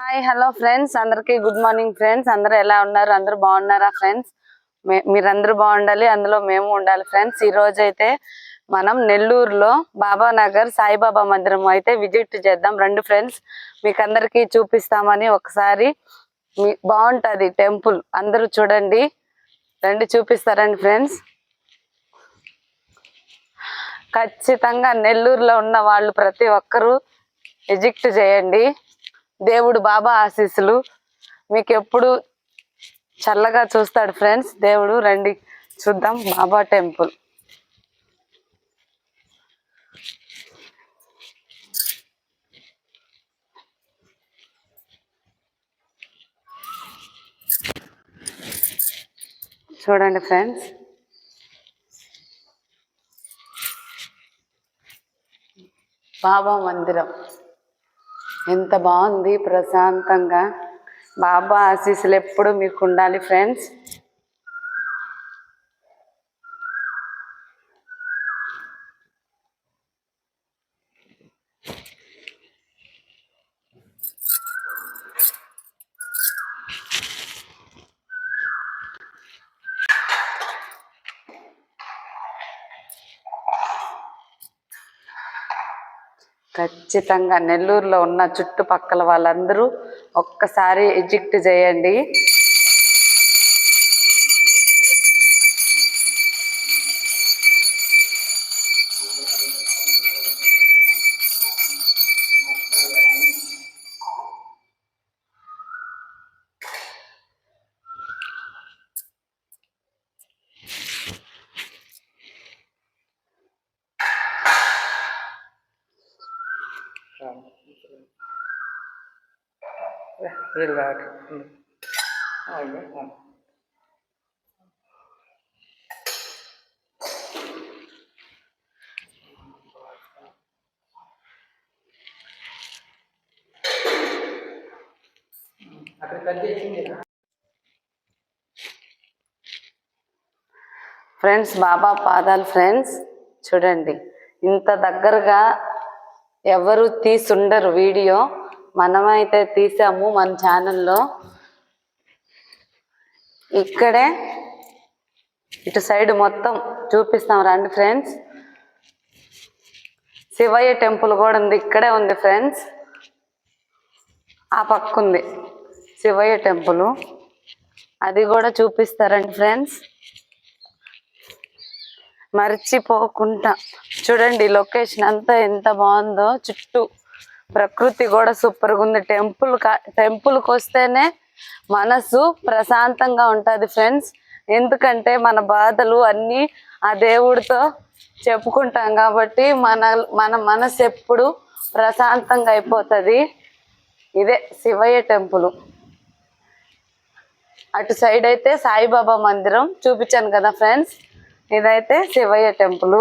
Hi hello friends అందరికి good morning friends అందరూ ఎలా ఉన్నారు? అందరూ బాగున్నారా ఫ్రెండ్స్ మీరందరూ బాగుండాలి. అందులో మేము ఉండాలి ఫ్రెండ్స్ ఈ రోజు అయితే మనం నెల్లూరులో బాబానగర్ సాయిబాబా మందిరం అయితే విజిట్ చేద్దాం. రెండు ఫ్రెండ్స్ మీకు అందరికి చూపిస్తామని ఒకసారి మీ బాగుంటుంది టెంపుల్. అందరూ చూడండి. రెండు చూపిస్తారండి ఫ్రెండ్స్ ఖచ్చితంగా నెల్లూరులో ఉన్న వాళ్ళు ప్రతి ఒక్కరూ విజిట్ చేయండి. దేవుడు బాబా ఆశీస్సులు. మీకు ఎప్పుడు చల్లగా చూస్తాడు ఫ్రెండ్స్. దేవుడు రండి చూద్దాం బాబా టెంపుల్. చూడండి ఫ్రెండ్స్. బాబా మందిరం. ఎంత బాగుంది ప్రశాంతంగా. బాబా ఆశీస్సులు ఎప్పుడు మీకు ఉండాలి ఫ్రెండ్స్ ఖచ్చితంగా నెల్లూరులో ఉన్న చుట్టుపక్కల వాళ్ళందరూ ఒక్కసారి ఎజిక్ట్ చేయండి. Relax. Oh, yeah. అక్కడ కట్ ఫ్రెండ్స్ బాబా పాదాలు ఫ్రెండ్స్ చూడండి ఇంత దగ్గరగా ఎవరు తీసుండరు వీడియో. మనమైతే తీసాము మన ఛానల్లో. ఇక్కడే ఇటు సైడ్ మొత్తం చూపిస్తాం రండి ఫ్రెండ్స్. శివయ్య టెంపుల్ కూడా ఉంది ఇక్కడే ఉంది ఫ్రెండ్స్. ఆ పక్క ఉంది శివయ్య టెంపుల్. అది కూడా చూపిస్తారండి ఫ్రెండ్స్. మర్చిపోకుండా. చూడండి లొకేషన్ అంతా ఎంత బాగుందో. చుట్టూ ప్రకృతి కూడా సూపర్గా ఉంది. టెంపుల్ టెంపుల్కి వస్తేనే మనసు ప్రశాంతంగా ఉంటుంది ఫ్రెండ్స్. ఎందుకంటే మన బాధలు అన్నీ ఆ దేవుడితో చెప్పుకుంటాం కాబట్టి మన మన మనసు ఎప్పుడు ప్రశాంతంగా అయిపోతుంది. ఇదే శివయ్య టెంపుల్. అటు సైడ్ అయితే సాయిబాబా మందిరం చూపించాను కదా ఫ్రెండ్స్. ఇదైతే శివయ్య టెంపుల్.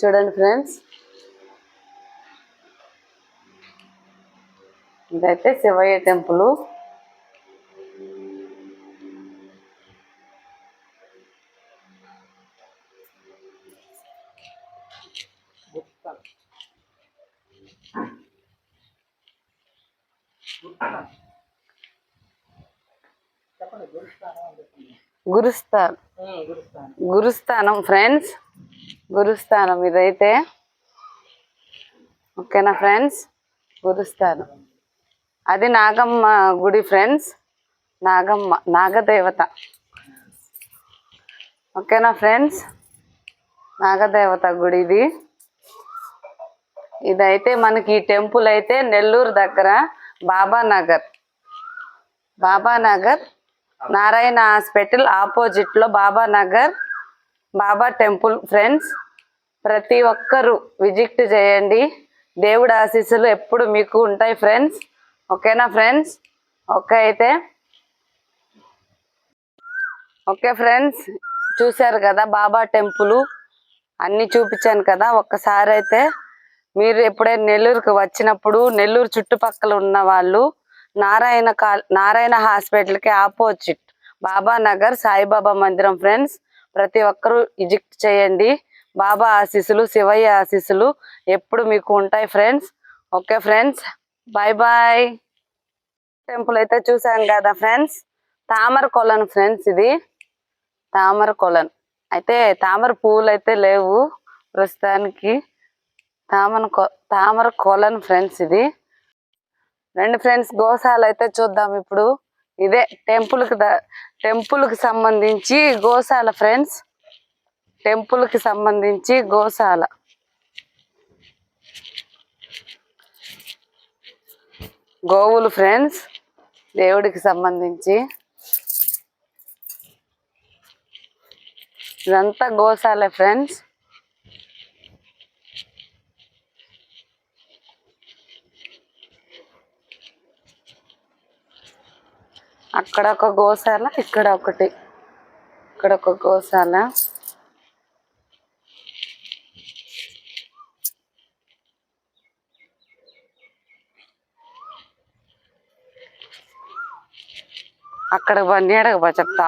చూడండి ఫ్రెండ్స్. ఇదైతే శివయ్య టెంపుల్. గురుస్థానం. గురుస్థానం ఫ్రెండ్స్. గురుస్థానం ఇదైతే. ఓకేనా ఫ్రెండ్స్? గురుస్థానం. అది నాగమ్మ గుడి ఫ్రెండ్స్. నాగమ్మ నాగదేవత. ఓకేనా ఫ్రెండ్స్? నాగదేవత గుడి ఇది. ఇదైతే మనకి ఈ టెంపుల్ అయితే నెల్లూరు దగ్గర బాబానగర్. బాబానగర్ బాబా నగర్ నారాయణ హాస్పిటల్ ఆపోజిట్లో బాబానగర్ బాబా టెంపుల్. ఫ్రెండ్స్ ప్రతి ఒక్కరూ విజిట్ చేయండి. దేవుడి ఆశీస్సులు ఎప్పుడు మీకు ఉంటాయి ఫ్రెండ్స్. ఓకేనా ఫ్రెండ్స్? ఓకే అయితే. ఓకే ఫ్రెండ్స్ చూశారు కదా బాబా టెంపుల్. అన్నీ చూపించాను కదా ఒక్కసారి అయితే. మీరు ఎప్పుడైనా నెల్లూరుకి వచ్చినప్పుడు నెల్లూరు చుట్టుపక్కల ఉన్న వాళ్ళు నారాయణ కాల్ నారాయణ హాస్పిటల్కి ఆపోజిట్ బాబా నగర్ సాయిబాబా మందిరం ఫ్రెండ్స్. ప్రతి ఒక్కరూ విజిట్ చేయండి. బాబా ఆశీస్సులు శివయ్య ఆశీస్సులు ఎప్పుడు మీకు ఉంటాయి friends. Okay friends bye bye temple అయితే చూసాం కదా ఫ్రెండ్స్. తామర కొలన్ ఫ్రెండ్స్ ఇది. తామర కొలన్. అయితే తామర పువ్వులు అయితే లేవు ప్రస్తుతానికి. తామర తామర కొలన్ ఫ్రెండ్స్ ఇది. రెండు ఫ్రెండ్స్ గోశాల అయితే చూద్దాం ఇప్పుడు. ఇదే టెంపుల్కి టెంపుల్కి సంబంధించి గోశాల ఫ్రెండ్స్. టెంపుల్కి సంబంధించి గోశాల. గోవులు ఫ్రెండ్స్ దేవుడికి సంబంధించి. ఇదంతా గోశాల ఫ్రెండ్స్. అక్కడ ఒక గోశాల ఇక్కడ ఒకటి. ఇక్కడ ఒక గోశాల. అక్కడ బండి చెప్తా.